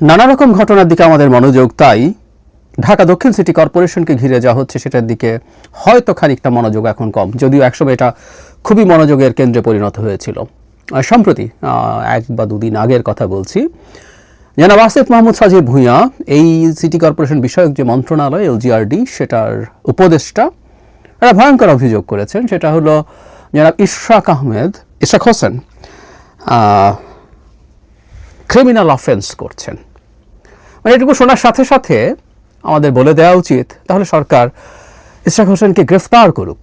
নানা রকম ঘটনার দিকে আমাদের মনোযোগ, তাই ঢাকা দক্ষিণ সিটি কর্পোরেশনকে ঘিরে যা হচ্ছে সেটার দিকে হয়তো খানিকটা মনোযোগ এখন কম, যদিও একসময় এটা খুবই মনোযোগের কেন্দ্রে পরিণত হয়েছিল। সম্প্রতি এক বা দুদিন আগের কথা বলছি, জনাব আসিফ মাহমুদ সাজিব ভূঁইয়া, এই সিটি কর্পোরেশন বিষয়ক যে মন্ত্রণালয়, এলজিআরডি, সেটার উপদেষ্টা, একটা ভয়ঙ্কর অভিযোগ করেছেন, সেটা হলো জনাব ইশরাক আহমেদ, ইশরাক হোসেন ক্রিমিনাল অফেন্স করছেন। মানে এটুকু শোনার সাথে সাথে আমাদের বলে দেওয়া উচিত, তাহলে সরকার ইশরাক হোসেনকে গ্রেফতার করুক,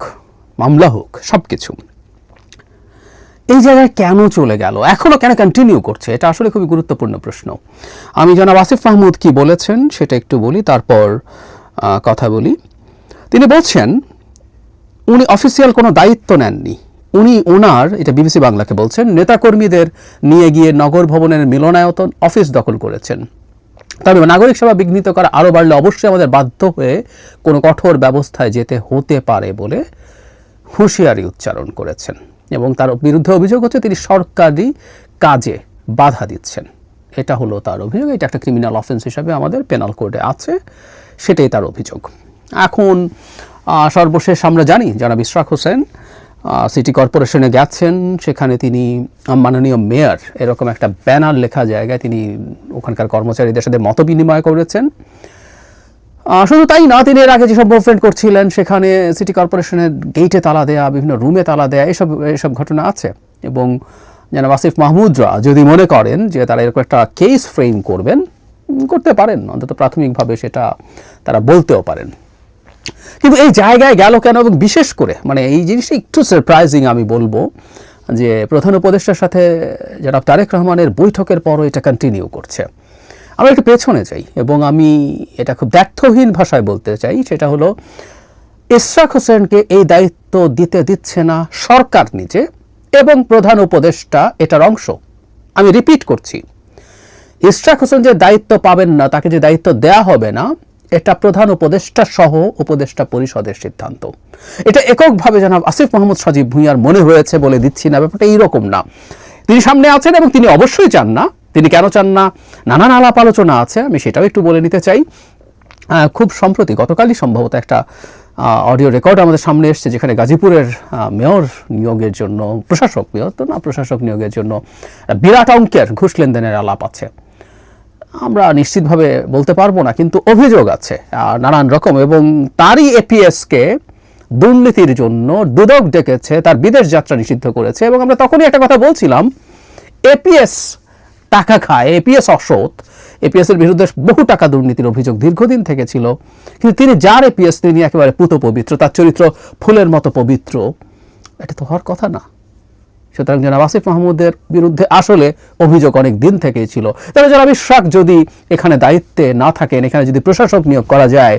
মামলা হোক সব কিছু এই জায়গায় কেন চলে গেল? এখনও কেন কন্টিনিউ করছে? এটা আসলে খুবই গুরুত্বপূর্ণ প্রশ্ন। আমি জনাব আসিফ মাহমুদ কি বলেছেন সেটা একটু বলি, তারপর কথা বলি। তিনি বলছেন, উনি অফিসিয়াল কোনো দায়িত্ব নেননি। উনি ওনার, এটা বিবিসি বাংলাকে বলছেন, নেতাকর্মীদের নিয়ে গিয়ে নগর ভবনের মিলনায়তন অফিস দখল করেছেন। তবে নাগরিক সেবা বিঘ্নিত করা আরও বাড়লে অবশ্যই আমাদের বাধ্য হয়ে কোনো কঠোর ব্যবস্থায় যেতে হতে পারে বলে হুঁশিয়ারি উচ্চারণ করেছেন। এবং তার বিরুদ্ধে অভিযোগ হচ্ছে তিনি সরকারি কাজে বাধা দিচ্ছেন। এটা হলো তার অভিযোগ, এটা একটা ক্রিমিনাল অফেন্স হিসাবে আমাদের পেনাল কোডে আছে, সেটাই তার অভিযোগ। এখন সর্বশেষ আমরা জানি যারা বিশরাক হোসেন সিটি কর্পোরেশনে গেছেন সেখানে তিনি মাননীয় মেয়র, এরকম একটা ব্যানার লেখা জায়গায় তিনি ওখানকার কর্মচারীদের সাথে মত বিনিময় করেছেন শুধু তাই না, তিনি এর আগে যেসব মুভমেন্ট করছিলেন, সেখানে সিটি কর্পোরেশনের গেইটে তালা দেয়া, বিভিন্ন রুমে তালা দেয়া, এসব এসব ঘটনা আছে। এবং যেন আসিফ মাহমুদরা যদি মনে করেন যে তারা এরকম একটা কেস ফ্রেম করবেন, করতে পারেন। অন্তত প্রাথমিকভাবে সেটা তারা বলতেও পারেন। কিন্তু এই জায়গায় গেল কেন এবং বিশেষ করে মানে এই জিনিসটা একটু সারপ্রাইজিং আমি বলব যে প্রধান উপদেষ্টার সাথে জনাব তারেক রহমানের বৈঠকের পরও এটা কন্টিনিউ করছে। আমরা একটু পেছনে যাই এবং আমি এটা খুব ব্যর্থহীন ভাষায় বলতে চাই, সেটা হলো ইশরাক হোসেনকে এই দায়িত্ব দিতে দিচ্ছে না সরকার নিজে এবং প্রধান উপদেষ্টা এটার অংশ। আমি রিপিট করছি, ইশরাক হোসেন যে দায়িত্ব পাবেন না, তাকে যে দায়িত্ব দেয়া হবে না এটা প্রধান উপদেষ্টা সহ উপদেষ্টা পরিষদের সিদ্ধান্ত। এটা এককভাবে জানাব আসিফ মোহাম্মদ সজীব ভুঁইয়ার মনে হয়েছে বলে দিচ্ছি না, ব্যাপারটা এইরকম না। তিনি সামনে আছেন এবং তিনি অবশ্যই চান না। তিনি কেন চান না? নানান আলাপ আলোচনা আছে, আমি সেটাও একটু বলে নিতে চাই। খুব সম্প্রতি গতকালই সম্ভবত একটা অডিও রেকর্ড আমাদের সামনে এসছে যেখানে গাজীপুরের মেয়র নিয়োগের জন্য, প্রশাসক মেয়র তো না, প্রশাসক নিয়োগের জন্য, বিরাট অঙ্কের ঘুষ লেনদেনের আলাপ আছে। আমরা নিশ্চিতভাবে বলতে পারব না, কিন্তু অভিযোগ আছে নানান রকম এবং তারই এপিএসকে দুর্নীতির জন্য দুদক ডেকেছে, তার বিদেশ যাত্রা নিষিদ্ধ করেছে এবং আমরা তখনই একটা কথা বলছিলাম এপিএস টাকা খায় এপিএস অসৎ এপিএস এর বিরুদ্ধে বহু টাকা দুর্নীতির অভিযোগ দীর্ঘদিন থেকে ছিল, কিন্তু তিনি যার এপিএস তিনি একেবারে পুত পবিত্র, তার চরিত্র ফুলের মতো পবিত্র, এটা তো হওয়ার কথা না। সুতরাং জনাব আসিফ মাহমুদের বিরুদ্ধে আসলে অভিযোগ অনেক দিন থেকেই ছিল। তবে জনাব ইশরাক যদি এখানে দায়িত্বে না থাকেন, এখানে যদি প্রশাসক নিয়োগ করা যায়,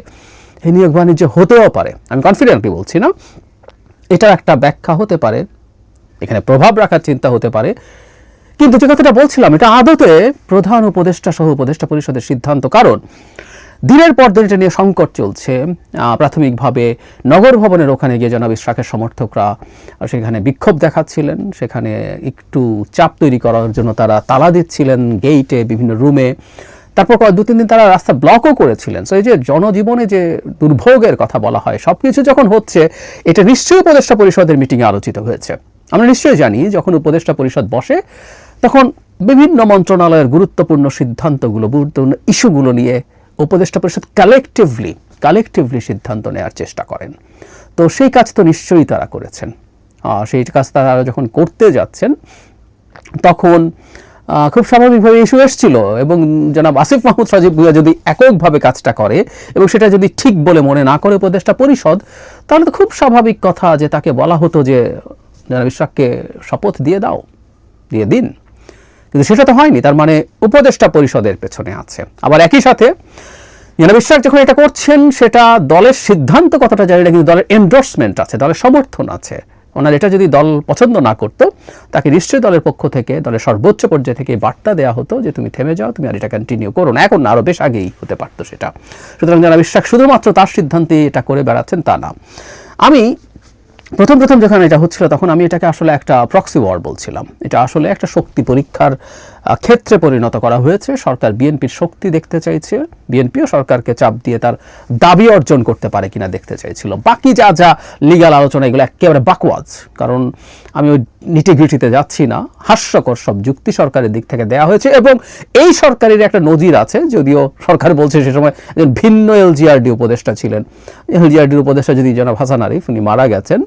এই নিয়োগ বাণিজ্য হতেও পারে। আমি কনফিডেন্টলি বলছি না। এটার একটা ব্যাখ্যা হতে পারে, এখানে প্রভাব রাখার চিন্তা হতে পারে। কিন্তু যে কথাটা বলছিলাম, এটা আদতে প্রধান উপদেষ্টা সহ উপদেষ্টা পরিষদের সিদ্ধান্ত। কারণ দিনের পর দিন এটা নিয়ে সংকট চলছে। প্রাথমিকভাবে নগর ভবনের ওখানে গিয়ে জনাব ইশরাকের সমর্থকরা সেখানে বিক্ষোভ দেখাচ্ছিলেন। সেখানে একটু চাপ তৈরি করার জন্য তারা তালা দিচ্ছিলেন গেইটে বিভিন্ন রুমে তারপর দু তিন দিন তারা রাস্তা ব্লকও করেছিলেন। সো এই যে জনজীবনে যে দুর্ভোগের কথা বলা হয় সব কিছু যখন হচ্ছে, এটা নিশ্চয়ই উপদেষ্টা পরিষদের মিটিংয়ে আলোচিত হয়েছে। আমরা নিশ্চয়ই জানি, যখন উপদেষ্টা পরিষদ বসে, তখন বিভিন্ন মন্ত্রণালয়ের গুরুত্বপূর্ণ সিদ্ধান্তগুলো, গুরুত্বপূর্ণ ইস্যুগুলো নিয়ে উপদেষ্টা পরিষদ কালেকটিভলি কালেকটিভলি সিদ্ধান্ত নেওয়ার চেষ্টা করেন। তো সেই কাজ তো নিশ্চয়ই তারা করেছেন। সেই কাজ তারা যখন করতে যাচ্ছেন, তখন খুব স্বাভাবিকভাবে ইস্যু এসেছিল এবং জনাব আসিফ মাহমুদ সজীব ভুইয়া যদি এককভাবে কাজটা করে এবং সেটা যদি ঠিক বলে মনে না করে উপদেষ্টা পরিষদ, তাহলে তো খুব স্বাভাবিক কথা যে তাকে বলা হতো যে, জনাব ইশরাককে শপথ দিয়ে দাও, দিয়ে দিন। কিন্তু সেটা তো হয়নি, তার মানে উপদেষ্টা পরিষদের পেছনে আছে। আবার একই সাথে জনাব বিশ্বাস যখন এটা করছেন, সেটা দলের সিদ্ধান্ত কতটা জানি না, কিন্তু দলের এন্ডোর্সমেন্ট আছে, দলের সমর্থন আছে। ওনার এটা যদি দল পছন্দ না করত, তাকে নিশ্চয়ই দলের পক্ষ থেকে, দলের সর্বোচ্চ পর্যায়ে থেকে বার্তা দেওয়া হতো যে তুমি থেমে যাও, তুমি আর এটা কন্টিনিউ করো না। এখন আরও বেশ আগেই হতে পারতো সেটা। সুতরাং যারা বিশ্বাস শুধুমাত্র তার সিদ্ধান্তে এটা করে বেড়াচ্ছেন তা না। আমি প্রথম প্রথম যখন এটা হচ্ছিল, তখন আমি এটাকে আসলে একটা প্রক্সি ওয়ার বলছিলাম। এটা আসলে একটা শক্তি পরীক্ষার ক্ষেত্রে পরিণত করা হয়েছে। সরকার বিএনপির শক্তি দেখতে চাইছে। বিএনপিও সরকারকে চাপ দিয়ে তার দাবি অর্জন করতে পারে কিনা দেখতে চাইছিল। বাকি যা যা লিগাল আলোচনা, এগুলো একেবারে বাকওয়াজ। কারণ আমি ওই নিটিগ্রিটিতে যাচ্ছি না। হাস্যকর সব যুক্তি সরকারের দিক থেকে দেয়া হয়েছে এবং এই সরকারের একটা নজির আছে। যদিও সরকার বলছে সে সময় একজন ভিন্ন এলজিআরডি উপদেষ্টা ছিলেন। এলজিআরডির উপদেষ্টা যদি জনাব হাসান আরিফ, উনি মারা গেছেন।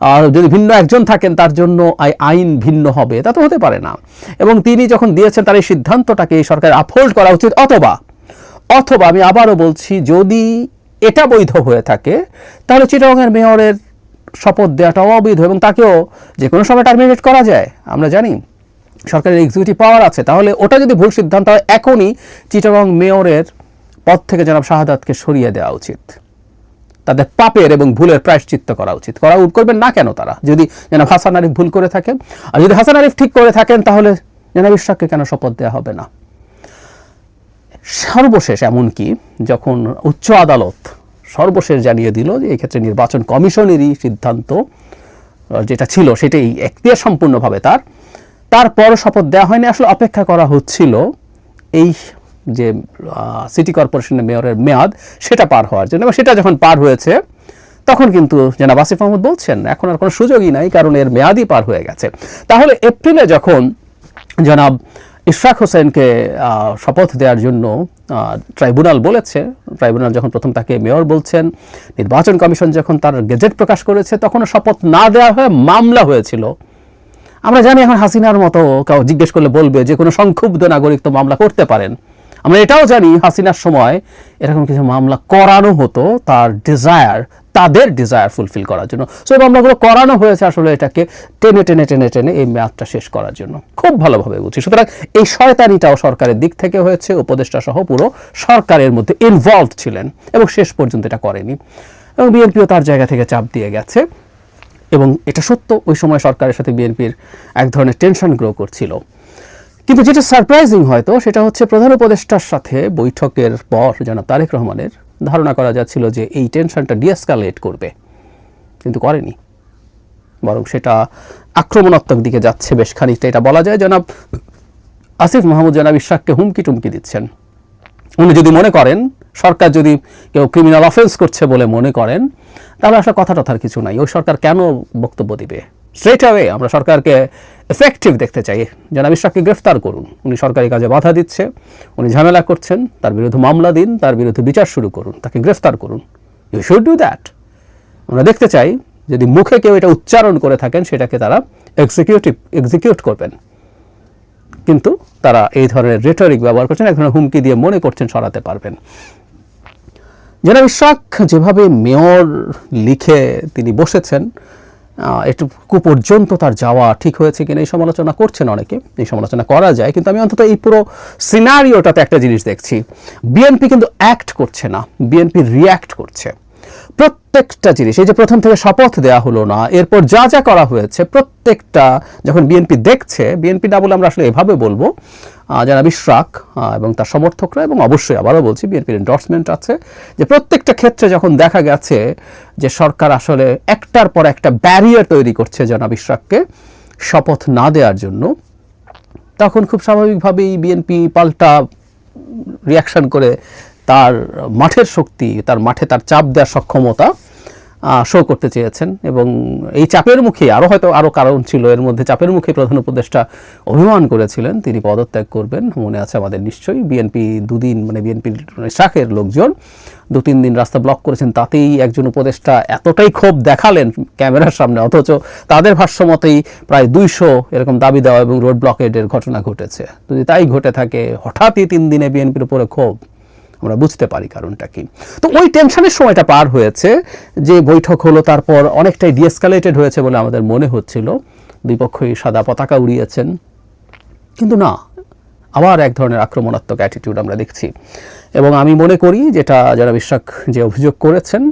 আর যদি ভিন্ন একজন থাকেন, তার জন্য আই- আইন ভিন্ন হবে। তা তো হতে পারে না। এবং তিনি যখন দিয়েছেন তার এই সিদ্ধান্তটাকে এই সরকার আপহোল্ড করা উচিত অথবা অথবা আমি আবারও বলছি, যদি এটা বৈধ হয়ে থাকে, তাহলে চিটাগংয়ের মেয়রের শপথ দেওয়াটাও অবৈধ এবং তাকেও যে কোনো সময় টার্মিনেট করা যায়, আমরা জানি। সরকারের এক্সিকিউটিভ পাওয়ার আছে, তাহলে ওটা যদি ভুল সিদ্ধান্ত হয়, এখনই চিটাগং মেয়রের পদ থেকে জনাব শাহাদাতকে সরিয়ে দেওয়া উচিত। তাদের পাপের এবং ভুলের প্রায়শ্চিত্ত করা উচিত। করা করবেন না কেন তারা? যদি জনাব হাসান আরিফ ভুল করে থাকেন। আর যদি হাসান আরিফ ঠিক করে থাকেন, তাহলে জনাব ইশরাককে কেন শপথ দেওয়া হবে না? সর্বশেষ এমনকি যখন উচ্চ আদালত সর্বশেষ জানিয়ে দিল যে এক্ষেত্রে নির্বাচন কমিশনেরই সিদ্ধান্ত যেটা ছিল সেটাই এখতিয়ার সম্পূর্ণভাবে তার। তারপর শপথ দেওয়া হয়নি। আসলে অপেক্ষা করা হচ্ছিল এই যে সিটি কর্পোরেশনের মেয়রের মেয়াদ, সেটা পার হওয়ার জন্য। এবং সেটা যখন পার হয়েছে, তখন কিন্তু জনাব আসিফ মাহমুদ বলছেন, এখন আর কোনো সুযোগই নাই, কারণ এর মেয়াদই পার হয়ে গেছে। তাহলে এপ্রিলে যখন জনাব ইশরাক হোসেনকে শপথ দেওয়ার জন্য ট্রাইব্যুনাল বলেছে। ট্রাইব্যুনাল যখন প্রথম তাকে মেয়র বলছেন, নির্বাচন কমিশন যখন তার গেজেট প্রকাশ করেছে, তখনও শপথ না দেওয়া হয়ে মামলা হয়েছিল। আমরা জানি এখন হাসিনার মতো কাউ জিজ্ঞেস করলে বলবে যে কোনো সংক্ষুব্ধ নাগরিক তো মামলা করতে পারেন। আমরা এটাও জানি হাসিনার সময় এরকম কিছু মামলা করানো হতো, তার ডিজায়ার তাদের ডিজায়ার ফুলফিল করার জন্য। সো এই মামলাগুলো করানো হয়েছে আসলে এটাকে টেনে টেনে টেনে টেনে এই মেয়াদটা শেষ করার জন্য। খুব ভালোভাবে বুঝি। সুতরাং এই শয়তানিটাও সরকারের দিক থেকে হয়েছে, উপদেষ্টা সহ পুরো সরকারের মধ্যে ইনভলভ ছিলেন এবং শেষ পর্যন্ত এটা করেনি। এবং বিএনপিও তার জায়গা থেকে চাপ দিয়ে গেছে। এবং এটা সত্য, ওই সময় সরকারের সাথে বিএনপির এক ধরনের টেনশন গ্রো করছিল। কিন্তু যেটা সারপ্রাইজিং হয়তো, সেটা হচ্ছে প্রধান উপদেষ্টার সাথে বৈঠকের পর জনাব তারেক রহমানের ধারণা করা যাচ্ছিল যে এই টেনশনটা ডিএসকালেট করবে। কিন্তু করেনি। বরং সেটা আক্রমণাত্মক দিকে যাচ্ছে বেশ খানিকটা। এটা বলা যায়, জনাব আসিফ মাহমুদ জনাব ইশাককে হুমকি টুমকি দিচ্ছেন। উনি যদি মনে করেন, সরকার যদি কেউ ক্রিমিনাল অফেন্স করছে বলে মনে করেন, তাহলে আসলে কথা টথার কিছু নাই। ওই সরকার কেন বক্তব্য দিবে? স্ট্রেট অ্যাওয়ে আমরা সরকারকে এফেক্টিভ দেখতে চাই। জনাব ইশরাককে গ্রেফতার করুন। উনি সরকারি কাজে বাধা দিচ্ছে, উনি ঝামেলা করছেন, তার বিরুদ্ধে মামলা দিন, তার বিরুদ্ধে বিচার শুরু করুন, তাকে গ্রেফতার করুন। ইউ শুড ডু দ্যাট আমরা দেখতে চাই, যদি মুখে কেউ এটা উচ্চারণ করে থাকেন, সেটাকে তারা এক্সিকিউটিভ এক্সিকিউট করবেন। কিন্তু তারা এই ধরনের রেটরিক ব্যবহার করছেন, এক ধরনের হুমকি দিয়ে মনে করছেন, সরাতে পারবেন। জনাব ইশাক যেভাবে মেয়র লিখে তিনি বসেছেন এটুকু পর্যন্ত তার যাওয়া ঠিক হয়েছে কিনা এই সমালোচনা করছেন অনেকে, এই সমালোচনা করা যায়, কিন্তু আমি অন্তত এই পুরো সিনারিওটাতে একটা জিনিস দেখছি। বিএনপি কিন্তু অ্যাক্ট করছে না বিএনপি রিয়্যাক্ট করছে। প্রত্যেকটা জিনিস, এই যে প্রথম থেকে শপথ দেওয়া হলো না, এরপর যা যা করা হয়েছে, প্রত্যেকটা যখন বিএনপি দেখছে বিএনপি না বলে আমরা আসলে এভাবে বলব যারা বিশ্বাক এবং তার সমর্থকরা, এবং অবশ্যই আবারও বলছি বিএনপির এন্ডোর্সমেন্ট আছে, যে প্রত্যেকটা ক্ষেত্রে যখন দেখা গেছে যে সরকার আসলে একটার পর একটা ব্যারিয়ার তৈরি করছে জনাব ইশরাককে শপথ না দেওয়ার জন্য, তখন খুব স্বাভাবিকভাবেই বিএনপি পাল্টা রিয়াকশন করে তার মাঠের শক্তি, তার মাঠে তার চাপ দেওয়ার সক্ষমতা শো করতে চেয়েছেন এবং এই চাপের মুখে আরও হয়তো আরও কারণ ছিল, এর মধ্যে চাপের মুখে প্রধান উপদেষ্টা অভিমান করেছিলেন, তিনি পদত্যাগ করবেন, মনে আছে আমাদের নিশ্চয়ই বিএনপি দুদিন মানে বিএনপির শাখের লোকজন দু তিন দিন রাস্তা ব্লক করেছেন, তাতেই একজন উপদেষ্টা এতটাই ক্ষোভ দেখালেন ক্যামেরার সামনে, অথচ তাদের ভাষ্যমতেই প্রায় দুইশো এরকম দাবি দেওয়া এবং রোড ব্লকেডের ঘটনা ঘটেছে। যদি তাই ঘটে থাকে, হঠাৎই তিন দিনে বিএনপির উপরে ক্ষোভ। আমরা বুঝতে পারি কারণটা কি তো ওই টেনশনের সময়টা পার হয়েছে যে বৈঠক হলো, তারপর অনেকটাই ডিএসকালেটেড হয়েছে বলে আমাদের মনে হচ্ছিল। দুই পক্ষই সাদা পতাকা উড়িয়েছেন। কিন্তু না, আবার এক ধরনের আক্রমণাত্মক অ্যাটিটিউড আমরা দেখছি। এবং আমি মনে করি যেটা যারা বিশ্বাক যে অভিযোগ করেছেন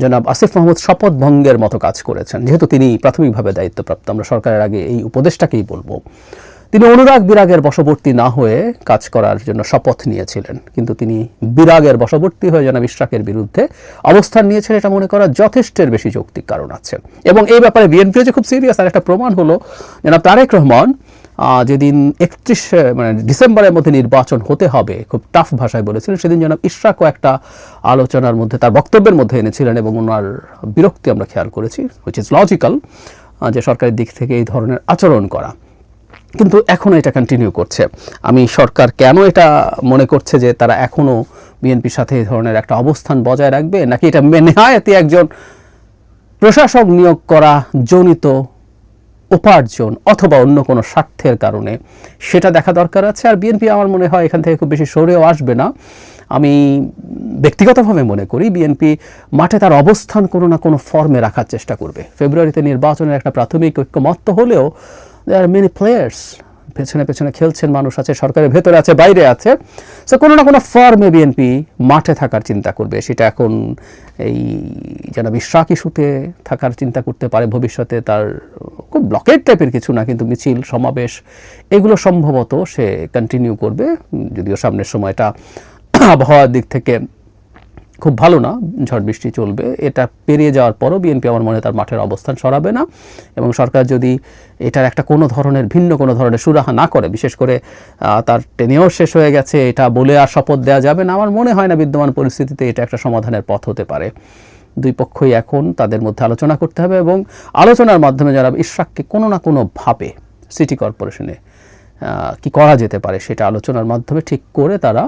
জনাব আসিফ মাহমুদ শপথ ভঙ্গের মতো কাজ করেছেন। যেহেতু তিনি প্রাথমিকভাবে দায়িত্বপ্রাপ্ত, আমরা সরকারের আগে এই উপদেশটাকেই বলব। তিনি অনুরাগ বিরাগের বশবর্তী না হয়ে কাজ করার জন্য শপথ নিয়েছিলেন। কিন্তু তিনি বিরাগের বশবর্তী হয়ে জনাব ইশরাকের বিরুদ্ধে অবস্থান নিয়েছেন এটা মনে করা যথেষ্টের বেশি যৌক্তিক কারণ আছে। এবং এই ব্যাপারে বিএনপিও যে খুব সিরিয়াস আর একটা প্রমাণ হলো, জনাব তারেক রহমান যেদিন একত্রিশ মানে ডিসেম্বরের মধ্যে নির্বাচন হতে হবে, খুব টাফ ভাষায় বলেছিলেন, সেদিন জনাব ইশরাকও একটা আলোচনার মধ্যে তার বক্তব্যের মধ্যে এনেছিলেন এবং ওনার বিরক্তি আমরা খেয়াল করেছি হুইচ ইজ লজিক্যাল যে সরকারের দিক থেকে এই ধরনের আচরণ করা। কিন্তু এখনও এটা কন্টিনিউ করছে। আমি সরকার কেন এটা মনে করছে যে তারা এখনও বিএনপির সাথে এই ধরনের একটা অবস্থান বজায় রাখবে, নাকি এটা মেনে নেহায়তি একজন প্রশাসক নিয়োগ করা জনিত উপার্জন অথবা অন্য কোনো স্বার্থের কারণে? সেটা দেখা দরকার আছে, আর বিএনপি আমার মনে হয় এখান থেকে খুব বেশি সরেও আসবে না। আমি ব্যক্তিগতভাবে মনে করি বিএনপি মাঠে তার অবস্থান কোনো না কোনো ফর্মে রাখার চেষ্টা করবে। ফেব্রুয়ারিতে নির্বাচনের একটা প্রাথমিক ঐক্যমত্য হলেও দেয়ার আর মেনি প্লেয়ার্স পেছনে পেছনে খেলছেন মানুষ আছে, সরকারের ভেতরে আছে, বাইরে আছে। সো কোনো না কোনো ফর্মে বিএনপি মাঠে থাকার চিন্তা করবে। সেটা এখন এই যেন বিশ্বাস ইস্যুতে থাকার চিন্তা করতে পারে ভবিষ্যতে, তার খুব ব্লকেট টাইপের কিছু না, কিন্তু মিছিল, সমাবেশ, এগুলো সম্ভবত সে কন্টিনিউ করবে। যদিও সামনের সময়টা আবহাওয়ার দিক থেকে খুব ভালো না, ঝড় বৃষ্টি চলবে। এটা পেরিয়ে যাওয়ার পরও বিএনপি আমার মনে তার মাঠের অবস্থান সরাবে না এবং সরকার যদি এটার একটা কোনো ধরনের, ভিন্ন কোনো ধরনের সুরাহা না করে, বিশেষ করে তার টেনেও শেষ হয়ে গেছে, এটা বলে আর শপথ দেওয়া যাবে না। আমার মনে হয় না বিদ্যমান পরিস্থিতিতে এটা একটা সমাধানের পথ হতে পারে। দুই পক্ষই এখন তাদের মধ্যে আলোচনা করতে হবে এবং আলোচনার মাধ্যমে যারা ইশরাককে কোনো না কোনো ভাবে সিটি কর্পোরেশনে কি করা যেতে পারে সেটা আলোচনার মাধ্যমে ঠিক করে তারা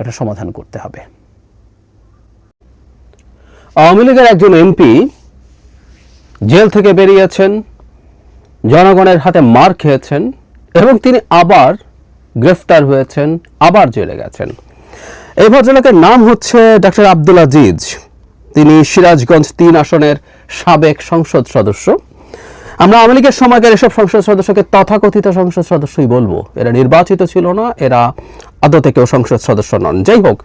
একটা সমাধান করতে হবে। আওয়ামী লীগের একজন এমপি জেল থেকে বেরিয়েছেন, জনগণের হাতে মার খেয়েছেন এবং তিনি আবার গ্রেফতার হয়েছেন, আবার জেলে গেছেন। এই ভদ্রলোকের নাম হচ্ছে ডক্টর আব্দুল আজিজ। তিনি সিরাজগঞ্জ তিন আসনের সাবেক সংসদ সদস্য। আমরা আওয়ামী লীগের সময়কার এসব সংসদ সদস্যকে তথাকথিত সংসদ সদস্যই বলব। এরা নির্বাচিত ছিল না, এরা আদতে কেউ সংসদ সদস্য নন। যাই হোক,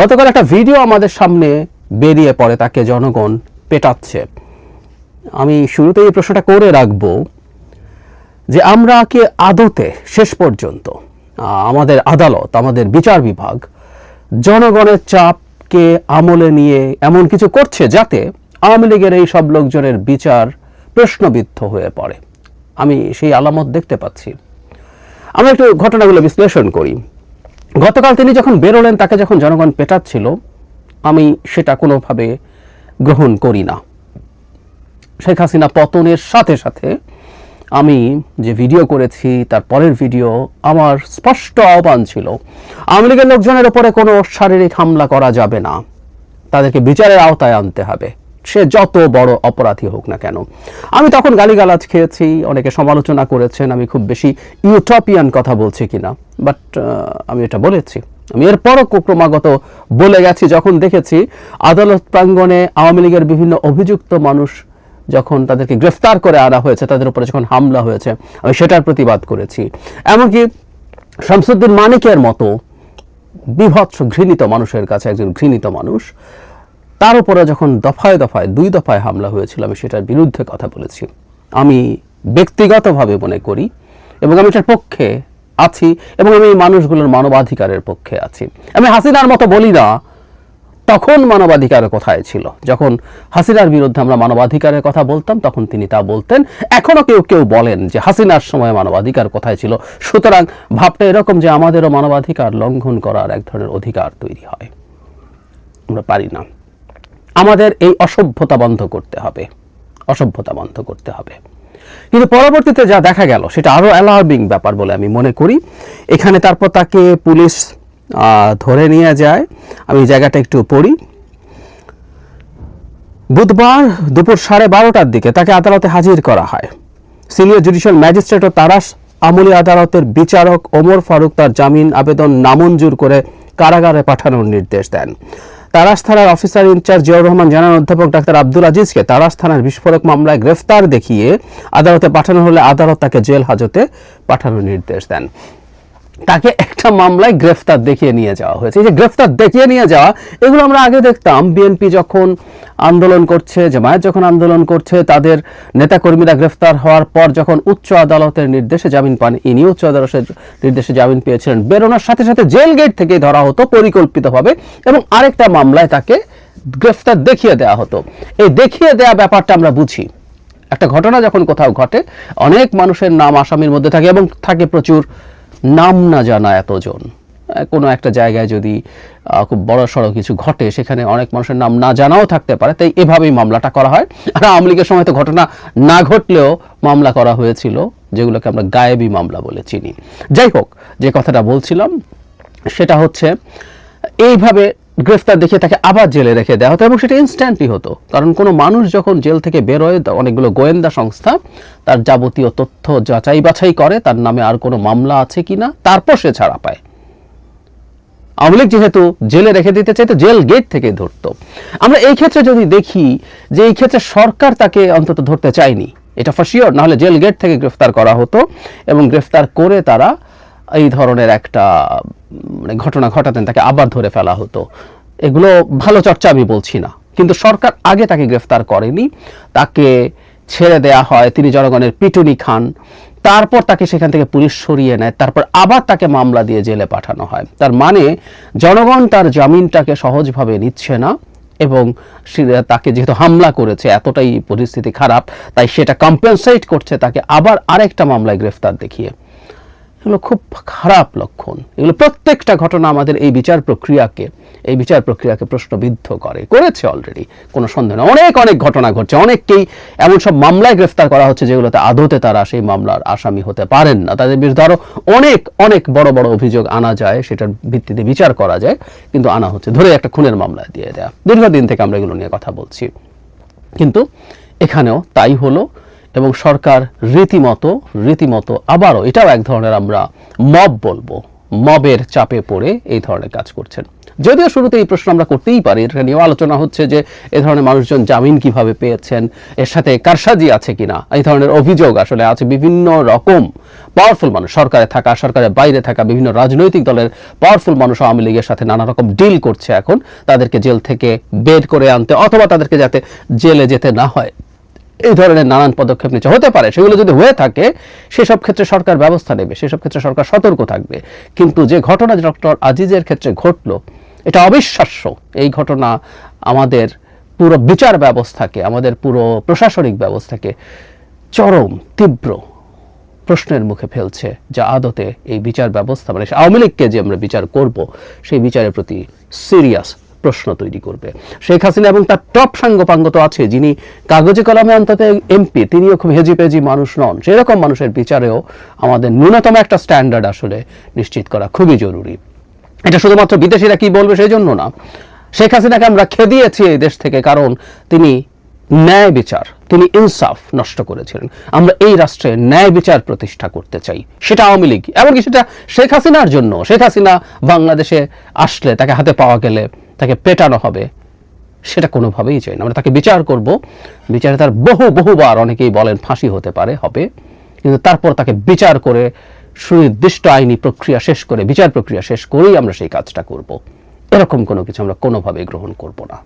গতকাল একটা ভিডিও আমাদের সামনে বেরিয়ে পড়ে তাকে জনগণ পেটাচ্ছে। আমি শুরুতে এই প্রশ্নটা করে রাখব যে আমরা কি আদতে শেষ পর্যন্ত আমাদের আদালত, আমাদের বিচার বিভাগ জনগণের চাপকে আমলে নিয়ে এমন কিছু করছে যাতে আওয়ামী লীগের এই সব লোকজনের বিচার প্রশ্নবিদ্ধ হয়ে পড়ে? আমি সেই আলামত দেখতে পাচ্ছি। আমরা একটু ঘটনাগুলো বিশ্লেষণ করি। গতকাল তিনি যখন বেরোলেন, তাকে যখন জনগণ পেটাচ্ছিল আমি সেটা কোনোভাবে গ্রহণ করি না। শেখ হাসিনা পতনের সাথে সাথে আমি যে ভিডিও করেছি, তার পরের ভিডিও আমার স্পষ্ট আহ্বান ছিল, আওয়ামী লীগের লোকজনের ওপরে কোনো শারীরিক হামলা করা যাবে না। তাদেরকে বিচারের আওতায় আনতে হবে। সে যত বড় অপরাধী হোক না কেন। আমি তখন গালিগালাজ খেয়েছি, অনেকে সমালোচনা করেছেন, আমি খুব বেশি ইউটোপিয়ান কথা বলছি কিনা বাট আমি এটা বলেছি। আমি এরপরও ক্রমাগত বলে গেছি, যখন দেখেছি আদালত প্রাঙ্গণে আওয়ামী লীগের বিভিন্ন অভিযুক্ত মানুষ যখন তাদেরকে গ্রেফতার করে আনা হয়েছে, তাদের উপরে যখন হামলা হয়েছে, আমি সেটার প্রতিবাদ করেছি। এমনকি শামসুদ্দিন মানিকের মতো বিভৎস ঘৃণিত মানুষের কাছে, একজন ঘৃণিত মানুষ, তার উপরে যখন দফায় দফায়, দুই দফায় হামলা হয়েছিল, আমি সেটার বিরুদ্ধে কথা বলেছি। আমি ব্যক্তিগতভাবে মনে করি এবং আমি এটার পক্ষে আছি এবং আমি এই মানুষগুলোর মানবাধিকারের পক্ষে আছি। আমি হাসিনার মতো বলি না, তখন মানবাধিকার কোথায় ছিল? যখন হাসিনার বিরুদ্ধে আমরা মানবাধিকারের কথা বলতাম, তখন তিনি তা বলতেন। এখনও কেউ কেউ বলেন যে হাসিনার সময় মানবাধিকার কোথায় ছিল। সুতরাং ভাবটা এরকম যে আমাদেরও মানবাধিকার লঙ্ঘন করার এক ধরনের অধিকার তৈরি হয়। আমরা পারি না। আমাদের এই অসভ্যতা বন্ধ করতে হবে। অসভ্যতা বন্ধ করতে হবে। কিন্তু পরবর্তীতে যা দেখা গেল, সেটা আরও অ্যালার্মিং ব্যাপার বলে আমি মনে করি। এখানে তারপর তাকে পুলিশ ধরে নিয়ে যায়। আমি জায়গাটা একটু পড়ি। বুধবার দুপুর সাড়ে বারোটার দিকে তাকে আদালতে হাজির করা হয়। সিনিয়র জুডিশিয়াল ম্যাজিস্ট্রেট ও তারাস আমলি আদালতের বিচারক ওমর ফারুক তার জামিন আবেদন নামঞ্জুর করে কারাগারে পাঠানোর নির্দেশ দেন। তারাস থানার অফিসার ইনচার্জ জিয়াউর রহমান জানান, অধ্যাপক ডাক্তার আব্দুল আজিজকে তারাস থানার বিস্ফোরক মামলায় গ্রেফতার দেখিয়ে আদালতে পাঠানো হলে আদালত তাকে জেল হাজতে পাঠানোর নির্দেশ দেন। তাকে একটা মামলায় গ্রেফতার দেখিয়ে নিয়ে যাওয়া হয়েছে। এই যে গ্রেফতার দেখিয়ে নিয়ে যাওয়া, এগুলো আমরা আগে দেখতাম। বিএনপি যখন আন্দোলন করছে, জামায়াত যখন আন্দোলন করছে, তাদের নেতাকর্মীরা গ্রেফতার হওয়ার পর যখন উচ্চ আদালতের নির্দেশে জামিন পান, ইনি উচ্চ আদালতের নির্দেশে জামিন পেয়েছিলেন। বেরোনোর সাথে সাথে জেল গেট থেকে ধরা হতো পরিকল্পিতভাবে এবং আরেকটা মামলায় তাকে গ্রেফতার দেখিয়ে দেওয়া হতো। এই দেখিয়ে দেওয়া ব্যাপারটা আমরা বুঝি। একটা ঘটনা যখন কোথাও ঘটে, অনেক মানুষের নাম আসামির মধ্যে থাকে এবং থাকে প্রচুর নাম না জানা এতজন। কোনো একটা জায়গায় যদি খুব বড় সড়ো কিছু ঘটে, সেখানে অনেক মানুষের নাম না জানাও থাকতে পারে, তাই এভাবেই মামলাটা করা হয়। আর আওয়ামী লীগের সময় তো ঘটনা না ঘটলেও মামলা করা হয়েছিল, যেগুলোকে আমরা গায়েবী মামলা বলে চিনি। যাই হোক, যে কথাটা বলছিলাম, সেটা হচ্ছে, এইভাবে গ্রেফতার দেখিয়ে তাকে আবার জেলে রেখে দেওয়া হতো এবং সেটা ইনস্ট্যান্টলি হতো। কারণ কোনো মানুষ যখন জেল থেকে বেরোয় অনেকগুলো গোয়েন্দা সংস্থা, তার যাবতীয় তথ্য যাচাই বাছাই করে, তার নামে আর কোনো মামলা আছে কি না তারপর সে ছাড়া পায়। আওয়ামী লীগ যেহেতু জেলে রেখে দিতে চাইতো, জেল গেট থেকে ধরতো। আমরা এই ক্ষেত্রে যদি দেখি যে এই ক্ষেত্রে সরকার তাকে অন্তত ধরতে চায়নি, এটা ফসিওর নাহলে জেল গেট থেকে গ্রেফতার করা হতো এবং গ্রেফতার করে তারা এই ধরনের একটা মানে ঘটনা ঘটাতেন, তাকে আবার ধরে ফেলা হতো। এগুলো ভালো চর্চা আমি বলছি না। কিন্তু সরকার আগে তাকে গ্রেফতার করেনি। তাকে ছেড়ে দেয়া হয় তিনি জনগণের পিটুনি খান। তারপর তাকে সেখান থেকে পুলিশ সরিয়ে নেয়। তারপর আবার তাকে মামলা দিয়ে জেলে পাঠানো হয়। তার মানে জনগণ তার জামিনটাকে সহজভাবে নিচ্ছে না এবং তাকে যেহেতু হামলা করেছে, এতটাই পরিস্থিতি খারাপ, তাই সেটা কম্পেনসেট করছে, তাকে আবার আরেকটা মামলায় গ্রেফতার দেখিয়ে। এগুলো খুব খারাপ লক্ষণ। এগুলো প্রত্যেকটা ঘটনা আমাদের এই বিচার প্রক্রিয়াকে, এই বিচার প্রক্রিয়াকে প্রশ্নবিদ্ধ করে। করেছে অলরেডি কোনো সন্দেহ নেই। অনেক অনেক ঘটনা ঘটছে। অনেককেই এমন সব মামলায় গ্রেফতার করা হচ্ছে যেগুলোতে আদতে তারা সেই মামলার আসামি হতে পারেন না। তাদের বিরুদ্ধে আরও অনেক অনেক বড় বড় অভিযোগ আনা যায়। সেটার ভিত্তিতে বিচার করা যায়। কিন্তু আনা হচ্ছে। ধরে একটা খুনের মামলা দিয়ে দেয়া। দীর্ঘদিন থেকে আমরা এগুলো নিয়ে কথা বলছি। কিন্তু এখানেও তাই হলো। এবং সরকার রীতিমতো রীতিমতো আবারও এটাও এক ধরনের আমরা মব বলব, মবের চাপে পড়ে এই ধরনের কাজ করছেন। যদিও শুরুতে এই প্রশ্ন আমরা করতেই পারি, এটা নিয়েও আলোচনা হচ্ছে যে এ ধরনের মানুষজন জামিন কীভাবে পেয়েছেন, এর সাথে কারসাজি আছে কিনা, এই ধরনের অভিযোগ আসলে আছে বিভিন্ন রকম পাওয়ারফুল মানুষ, সরকারে থাকা সরকারের বাইরে থাকা, বিভিন্ন রাজনৈতিক দলের পাওয়ারফুল মানুষ আওয়ামী লীগের সাথে নানা রকম ডিল করছে এখন, তাদেরকে জেল থেকে বের করে আনতে অথবা তাদেরকে যাতে জেলে যেতে না হয়। এই ধরনের নানান পদক্ষেপ নিচ্ছে। হতে পারে, সেগুলো যদি হয়ে থাকে, সেসব ক্ষেত্রে সরকার ব্যবস্থা নেবে, সেসব ক্ষেত্রে সরকার সতর্ক থাকবে। কিন্তু যে ঘটনা ডক্টর আজিজের ক্ষেত্রে ঘটলো, এটা অবিশ্বাস্য। এই ঘটনা আমাদের পুরো বিচার ব্যবস্থাকে, আমাদের পুরো প্রশাসনিক ব্যবস্থাকে চরম, তীব্র প্রশ্নের মুখে ফেলছে, যা আদতে এই বিচার ব্যবস্থা মানে আওয়ামী লীগকে যে আমরা বিচার করব, সেই বিচারের প্রতি সিরিয়াস প্রশ্ন তৈরি করবে। শেখ হাসিনা এবং তার টপ সাঙ্গপাঙ্গ তো আছে, যিনি কাগজে কলমে অন্তত এমপি, তিনিও খুব হেজি পেজি মানুষ নন। সেরকম মানুষের বিচারেও আমাদের ন্যূনতম একটা স্ট্যান্ডার্ড আসলে নিশ্চিত করা খুবই জরুরি। এটা শুধুমাত্র বিদেশিরা কি বলবে সেই জন্য না। শেখ হাসিনাকে আমরা খেদিয়েছি এই দেশ থেকে কারণ তিনি ন্যায় বিচার, তিনি ইনসাফ নষ্ট করেছিলেন। আমরা এই রাষ্ট্রে ন্যায় বিচার প্রতিষ্ঠা করতে চাই। সেটা আওয়ামী লীগ। এমনকি সেটা শেখ হাসিনার জন্য। শেখ হাসিনা বাংলাদেশে আসলে তাকে হাতে পাওয়া গেলে তাকে পেটানো হবে, সেটা কোনোভাবেই চাই না। আমরা তাকে বিচার করব। বিচারে তার বহু, বহুবার অনেকেই বলেন ফাঁসি হতে পারে, হবে। কিন্তু তারপর তাকে বিচার করে সুনির্দিষ্ট আইনি প্রক্রিয়া শেষ করে, বিচার প্রক্রিয়া শেষ করেই আমরা সেই কাজটা করব। এরকম কোনো কিছু আমরা কোনোভাবেই গ্রহণ করব না।